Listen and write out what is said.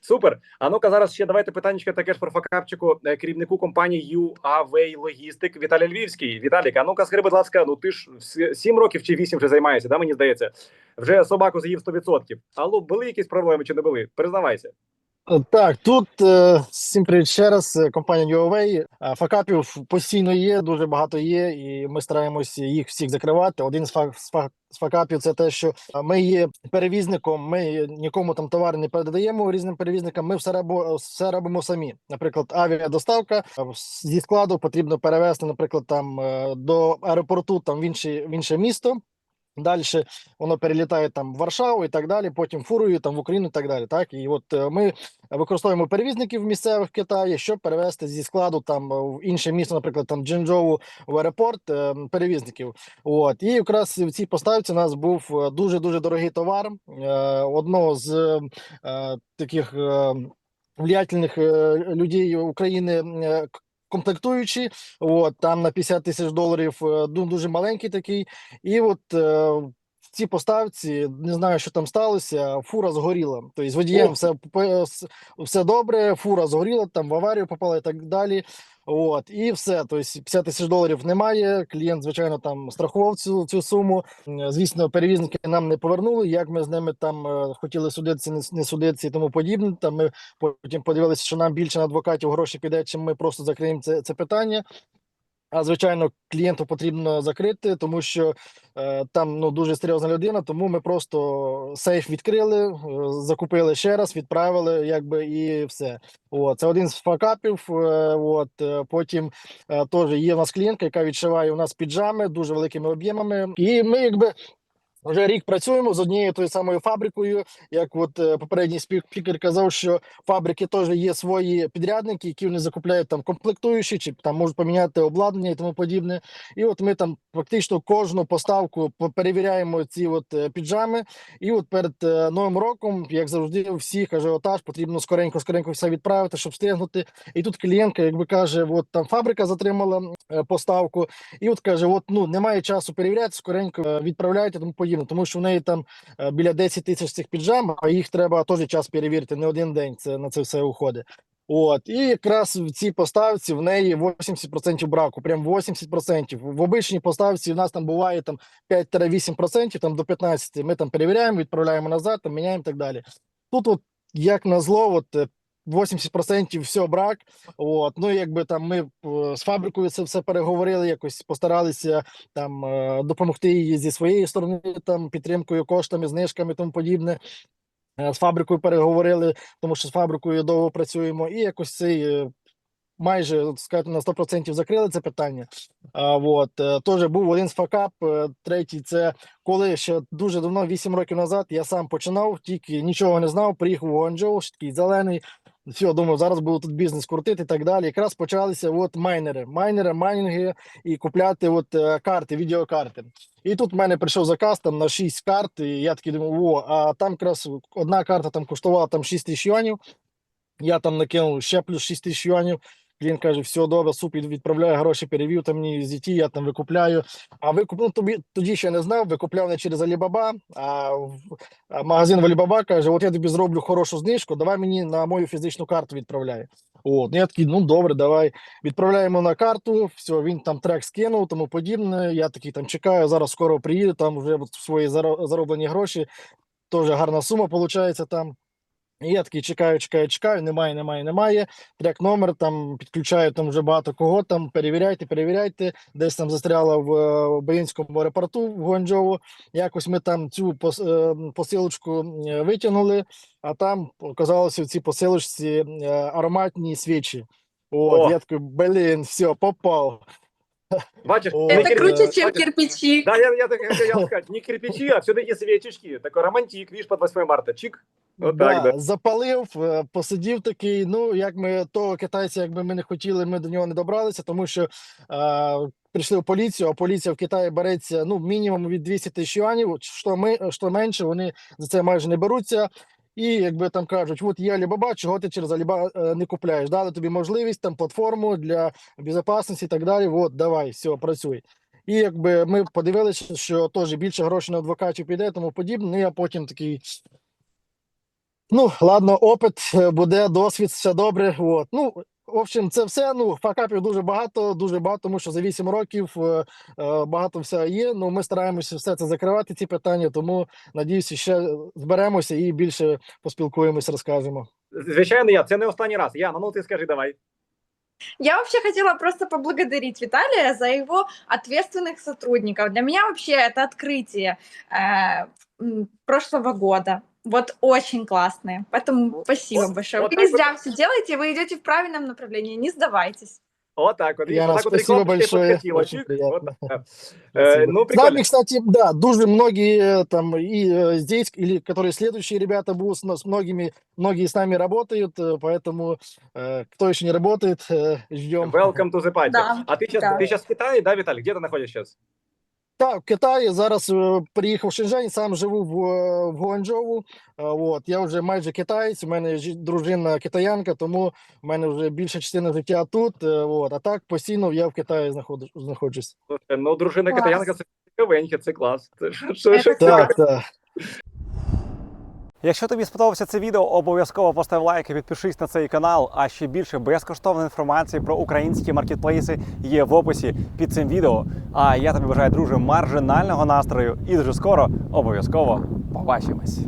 Супер. А ну-ка зараз ще давайте питання таке ж про факапчику е, керівнику компанії UAV Logistic Віталій Львівський. Віталік, а ну-ка скажи, будь ласка, ну ти ж сім років чи вісім вже займаєшся, да, мені здається. Вже собаку з'їв 100%. Алло, були якісь проблеми чи не були? Признавайся. Так, тут е, всім привіт ще раз. е, Компанія UOV. Е, Факапів постійно є, дуже багато є, і ми стараємося їх всіх закривати. Один з фак з факапів це те, що ми є перевізником. Ми нікому там товари не передаємо різним перевізникам. Ми все робимо, все робимо самі. Наприклад, авіадоставка зі складу потрібно перевезти, наприклад, там до аеропорту, там в інше, в інше місто. Далі воно перелітає там в Варшаву і так далі, потім фурою там в Україну і так далі. Так і от е, ми використовуємо перевізників місцевих в Китаї, щоб перевезти зі складу там е, в інше місто, наприклад, там Джинджоу в аеропорт е, перевізників. От і якраз в цій поставці у нас був дуже дуже дорогий товар. Е, Одного з е, таких влиятельних людей України. Комплектуючі, от там на 50 тисяч доларів е, дуже маленький такий, і от е, цій поставці не знаю, що там сталося. Фура згоріла. Тобто з водієм все все добре. Фура згоріла, там в аварію попала і так далі. От і все. Тобто 50 тисяч доларів немає. Клієнт, звичайно, там страхував цю цю суму. Звісно, перевізники нам не повернули. Як ми з ними там е, хотіли судитися, не, не судитися і тому подібне. Там ми потім подивилися, що нам більше на адвокатів гроші піде, чим ми просто закриємо це, це питання. А звичайно, клієнту потрібно закрити, тому що е, там ну дуже серйозна людина. Тому ми просто сейф відкрили, е, закупили ще раз, відправили, якби і все. От це один з факапів. Е, от е, потім е, теж є в нас клієнтка, яка відшиває у нас піджами дуже великими об'ємами, і ми якби. Вже рік працюємо з однією тою самою фабрикою. Як от е, попередній спікер казав, що фабрики теж є свої підрядники, які вони закупляють там комплектуючі, чи там можуть поміняти обладнання і тому подібне. І от ми там фактично кожну поставку перевіряємо ці от е, піджами. І от перед е, новим роком, як завжди, всіх ажіотаж потрібно скоренько, скоренько все відправити, щоб встигнути. І тут клієнтка, якби каже, от там фабрика затримала поставку, і от каже: от ну немає часу перевіряти, скоренько відправляйте тому подібне, тому що в неї там е, біля 10 тисяч цих піджам, а їх треба теж час перевірити, не один день. Це на це все уходить. От і якраз в цій поставці в неї 80% браку, прям 80%. В обичній поставці в нас там буває там 5-8%, там до 15%. Ми там перевіряємо, відправляємо назад, там міняємо і так далі. Тут, от як назло, от е, 80% все брак. От ну якби там ми е, з фабрикою це все переговорили, якось постаралися там е, допомогти їй зі своєї сторони, там підтримкою, коштами, знижками, тому подібне. Е, З фабрикою переговорили, тому що з фабрикою довго працюємо, і якось цей майже сказати на 100% закрили це питання. А от теж був один з факап. Третій це коли ще дуже давно, 8 років назад, я сам починав, тільки нічого не знав. Приїхав у Гуанчжоу, такий зелений. Все, думаю, зараз буду тут бізнес крутити і так далі. Якраз почалися от майнери, майнери, майнінги і купляти от е, карти, відеокарти. І тут в мене прийшов заказ там на 6 карт, і я такий думаю, о, а там якраз одна карта там коштувала там 6 тисяч юанів. Я там накинув ще плюс 6 тисяч юанів. Клієнт каже, все добре, супер, відправляє гроші, перевів там мені з дітей, я там викупляю. А викуп, ну, тобі тоді ще не знав, викупляв не через Alibaba, а, магазин в Alibaba каже: от я тобі зроблю хорошу знижку, давай мені на мою фізичну карту відправляй. От, я такий, ну добре, давай. Відправляємо на карту, все, він там трек скинув, тому подібне. Я такий там чекаю, зараз скоро приїду, там вже свої зароблені гроші. Теж гарна сума виходить там. І я такий чекаю, чекаю, чекаю, немає, немає, немає. Трек номер там підключаю там вже багато кого там. Перевіряйте, перевіряйте. Десь там застряло в е, Боїнському аеропорту в Гуанчжоу. Якось ми там цю пос, е, посилочку е, витягнули, а там оказалося в цій посилочці е, ароматні свічі. От, О. я такий, блін, все, попав. Бачиш, О, не Это Это Э, кир- круче, э, чем бачиш, кирпичи. Да, я, я так хотел сказать, не кирпичи, а все-таки свечечки. Такой романтик, видишь, под 8 марта. Чик. Вот так, да. Запалив, е, посидів такий. Ну, як ми того китайця, якби ми не хотіли, ми до нього не добралися, тому що е, прийшли в поліцію, а поліція в Китаї береться ну, мінімум від 200 тисяч юанів, що, ми, що менше, вони за це майже не беруться. І якби там кажуть, от є Alibaba, чого ти через Alibaba е, не купляєш? Дали тобі можливість там платформу для безпечності і так далі. От, давай, все, працюй. І якби ми подивилися, що теж більше грошей на адвокатів піде, тому подібне. Ну, я потім такий Ну, ладно, опит е, буде, досвід, все добре. От. Ну, в общем, це все. Ну, факапів дуже багато, дуже багато, тому що за 8 років е, е, багато всього є. Ну, ми стараємося все це закривати, ці питання, тому надіюся, ще зберемося і більше поспілкуємося, розкажемо. Звичайно, я це не останній раз. Яна, ну ти скажи, давай. Я вообще хотела просто поблагодарить Виталия за его ответственных сотрудников. Для меня вообще это открытие э, м, прошлого года. Вот очень классные. Поэтому спасибо вот- большое. вот вы так не вот. зря все делаете, вы идете в правильном направлении. Не сдавайтесь. Отак, от, Яна, отак от спасибо рекламочка і большое, подкатила. очень Чик, приятно. отак. Е, Ну, С прикольно. нами, кстати, да, дуже многие э, там и э, здесь, или которые следующие ребята будут с, нас- многими, многие с нами работают, э, поэтому э, кто еще не работает, э, ждем. Welcome to the party. Да, А ти зараз да. ти зараз в Китаї, да, Віталій? Де ти знаходишся зараз? Так, в Китаї зараз е, приїхав в Шенжень, сам живу в, е, в Гуанчжоу. Е, От я вже майже китаєць. У мене дружина китаянка, тому в мене вже більша частина життя тут. От а так постійно я в Китаї знаходжу- знаходжусь. Ну, дружина китаянка це цікавеньке, це клас. Це що, що, Це що Так, так. Якщо тобі сподобався це відео, обов'язково постав лайк і підпишись на цей канал. А ще більше безкоштовної інформації про українські маркетплейси є в описі під цим відео. А я тобі бажаю, друже, маржинального настрою і дуже скоро обов'язково побачимось.